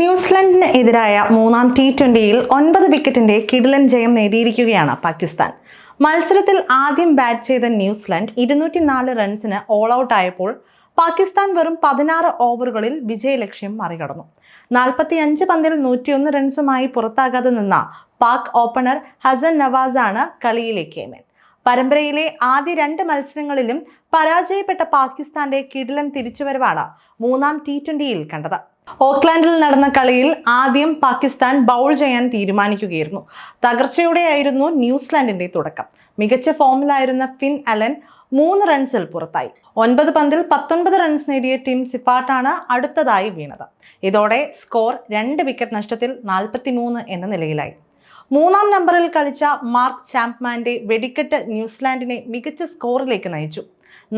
ന്യൂസിലൻഡിന് എതിരായ മൂന്നാം ടി ട്വന്റിയിൽ ഒൻപത് വിക്കറ്റിന്റെ കിടിലൻ ജയം നേടിയിരിക്കുകയാണ് പാകിസ്ഥാൻ. മത്സരത്തിൽ ആദ്യം ബാറ്റ് ചെയ്ത ന്യൂസിലൻഡ് ഇരുന്നൂറ്റി നാല് റൺസിന് ഓൾ ഔട്ട് ആയപ്പോൾ പാകിസ്ഥാൻ വെറും പതിനാറ് ഓവറുകളിൽ വിജയലക്ഷ്യം മറികടന്നു. നാൽപ്പത്തി അഞ്ച് പന്തിൽ നൂറ്റിയൊന്ന് റൺസുമായി പുറത്താകാതെ നിന്ന പാക് ഓപ്പണർ ഹസൻ നവാസാണ് കളിയിലേക്ക് എമൻ പരമ്പരയിലെ ആദ്യ രണ്ട് മത്സരങ്ങളിലും പരാജയപ്പെട്ട പാകിസ്ഥാന്റെ കിടിലൻ തിരിച്ചുവരവാണ് മൂന്നാം ടി ട്വന്റിയിൽ കണ്ടത്. ഓക്ലാൻഡിൽ നടന്ന കളിയിൽ ആദ്യം പാകിസ്ഥാൻ ബൗൾ ചെയ്യാൻ തീരുമാനിക്കുകയായിരുന്നു. തകർച്ചയോടെയായിരുന്നു ന്യൂസിലാൻഡിന്റെ തുടക്കം. മികച്ച ഫോമിലായിരുന്ന ഫിൻ അലൻ മൂന്ന് റൺസിൽ പുറത്തായി. ഒൻപത് പന്തിൽ പത്തൊൻപത് റൺസ് നേടിയ ടീം സിപ്പാട്ടാണ് അടുത്തതായി വീണത്. ഇതോടെ സ്കോർ രണ്ട് വിക്കറ്റ് നഷ്ടത്തിൽ നാൽപ്പത്തിമൂന്ന് എന്ന നിലയിലായി. മൂന്നാം നമ്പറിൽ കളിച്ച മാർക്ക് ചാമ്പ്മാന്റെ വെടിക്കെട്ട് ന്യൂസിലാൻഡിനെ മികച്ച സ്കോറിലേക്ക് നയിച്ചു.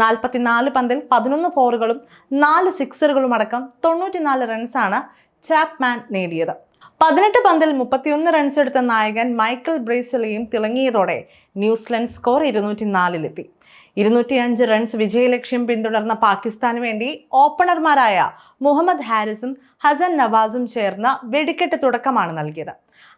നാൽപ്പത്തിനാല് പന്തിൽ പതിനൊന്ന് ഫോറുകളും നാല് സിക്സറുകളും അടക്കം തൊണ്ണൂറ്റിനാല് റൺസാണ് ചാപ്മാൻ നേടിയത്. പതിനെട്ട് പന്തിൽ മുപ്പത്തിയൊന്ന് റൺസ് എടുത്ത നായകൻ മൈക്കിൾ ബ്രേസിലെയും തിളങ്ങിയതോടെ ന്യൂസിലൻഡ് സ്കോർ ഇരുന്നൂറ്റി നാലിലെത്തി ഇരുന്നൂറ്റി അഞ്ച് റൺസ് വിജയലക്ഷ്യം പിന്തുടർന്ന പാകിസ്ഥാന് വേണ്ടി ഓപ്പണർമാരായ മുഹമ്മദ് ഹാരിസും ഹസൻ നവാസും ചേർന്ന വെടിക്കെട്ട് തുടക്കമാണ് നൽകിയത്.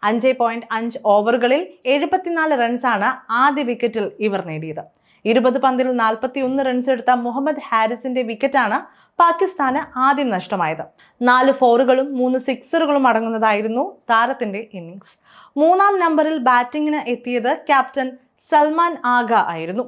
അഞ്ച് പോയിന്റ് അഞ്ച് ഓവറുകളിൽ എഴുപത്തിനാല് റൺസാണ് ആദ്യ വിക്കറ്റിൽ ഇവർ നേടിയത്. ഇരുപത് പന്തിൽ നാൽപ്പത്തി ഒന്ന് റൺസ് എടുത്ത മുഹമ്മദ് ഹാരിസിന്റെ വിക്കറ്റാണ് പാകിസ്ഥാന് ആദ്യം നഷ്ടമായത്. നാല് ഫോറുകളും മൂന്ന് സിക്സറുകളും അടങ്ങുന്നതായിരുന്നു താരത്തിന്റെ ഇന്നിങ്സ് മൂന്നാം നമ്പറിൽ ബാറ്റിംഗിന് എത്തിയത് ക്യാപ്റ്റൻ സൽമാൻ ആഗ ആയിരുന്നു.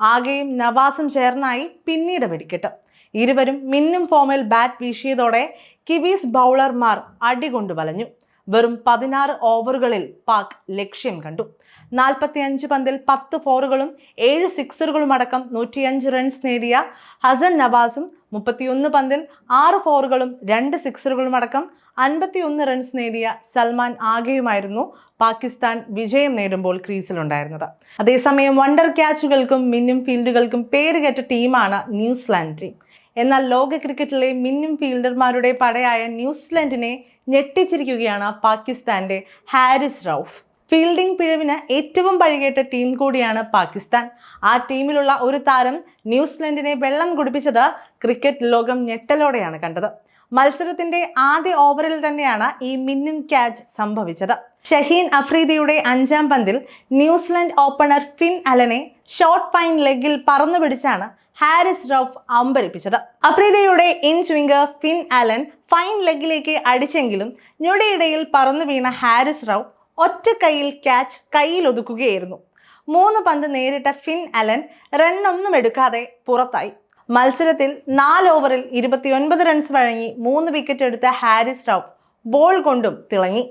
ആഗയും നവാസും ചേർന്നായി പിന്നീട് വെടിക്കെട്ട്. ഇരുവരും മിന്നും ഫോമിൽ ബാറ്റ് വീശിയതോടെ കിവീസ് ബൗളർമാർ അടികൊണ്ടു വലഞ്ഞു. വെറും പതിനാറ് ഓവറുകളിൽ പാക് ലക്ഷ്യം കണ്ടു. നാൽപ്പത്തി അഞ്ച് പന്തിൽ പത്ത് ഫോറുകളും ഏഴ് സിക്സറുകളും അടക്കം നൂറ്റിയഞ്ച് റൺസ് നേടിയ ഹസൻ നവാസും മുപ്പത്തിയൊന്ന് പന്തിൽ ആറ് ഫോറുകളും രണ്ട് സിക്സറുകളും അടക്കം അൻപത്തിയൊന്ന് റൺസ് നേടിയ സൽമാൻ ആകെയുമായിരുന്നു പാകിസ്ഥാൻ വിജയം നേടുമ്പോൾ ക്രീസിലുണ്ടായിരുന്നത്. അതേസമയം വണ്ടർ ക്യാച്ചുകൾക്കും മിന്നും ഫീൽഡുകൾക്കും പേരുകേട്ട ടീമാണ് ന്യൂസിലാൻഡ് ടീം. എന്നാൽ ലോക ക്രിക്കറ്റിലെ മിന്നും ഫീൽഡർമാരുടെ പടയായ ന്യൂസിലൻഡിനെ ഞെട്ടിച്ചിരിക്കുകയാണ് പാകിസ്ഥാന്റെ ഹാരിസ് റൌഫ്. ഫീൽഡിംഗ് പിഴവിന് ഏറ്റവും പഴികേട്ട ടീം കൂടിയാണ് പാകിസ്ഥാൻ. ആ ടീമിലുള്ള ഒരു താരം ന്യൂസിലൻഡിനെ വെള്ളം കുടിപ്പിച്ചത് ക്രിക്കറ്റ് ലോകം ഞെട്ടലോടെയാണ് കണ്ടത്. മത്സരത്തിന്റെ ആദ്യ ഓവറിൽ തന്നെയാണ് ഈ മിന്നും ക്യാച്ച് സംഭവിച്ചത്. ഷഹീൻ അഫ്രീദിയുടെ അഞ്ചാം പന്തിൽ ന്യൂസിലൻഡ് ഓപ്പണർ ഫിൻ അലനെ ഷോർട്ട് പൈൻ ലെഗിൽ പറന്നു പിടിച്ചാണ് ഹാരിസ് റഫ് അമ്പരിപ്പിച്ചത്. അഫ്രീദയുടെ inswinger Finn Allen fine ലെഗിലേക്ക് അടിച്ചെങ്കിലും ഞൊടിയിടയിൽ പറന്നു വീണ ഹാരിസ് റഫ് ഒറ്റ കൈയിൽ ക്യാച്ച് കയ്യിൽ ഒതുക്കുകയായിരുന്നു. മൂന്ന് പന്ത് നേരിട്ട ഫിൻ അലൻ റണ്ണൊന്നും എടുക്കാതെ പുറത്തായി. മത്സരത്തിൽ നാല് ഓവറിൽ ഇരുപത്തിയൊൻപത് റൺസ് വഴങ്ങി മൂന്ന് വിക്കറ്റ് എടുത്ത ഹാരിസ് റൌ ബോൾ കൊണ്ടും തിളങ്ങി.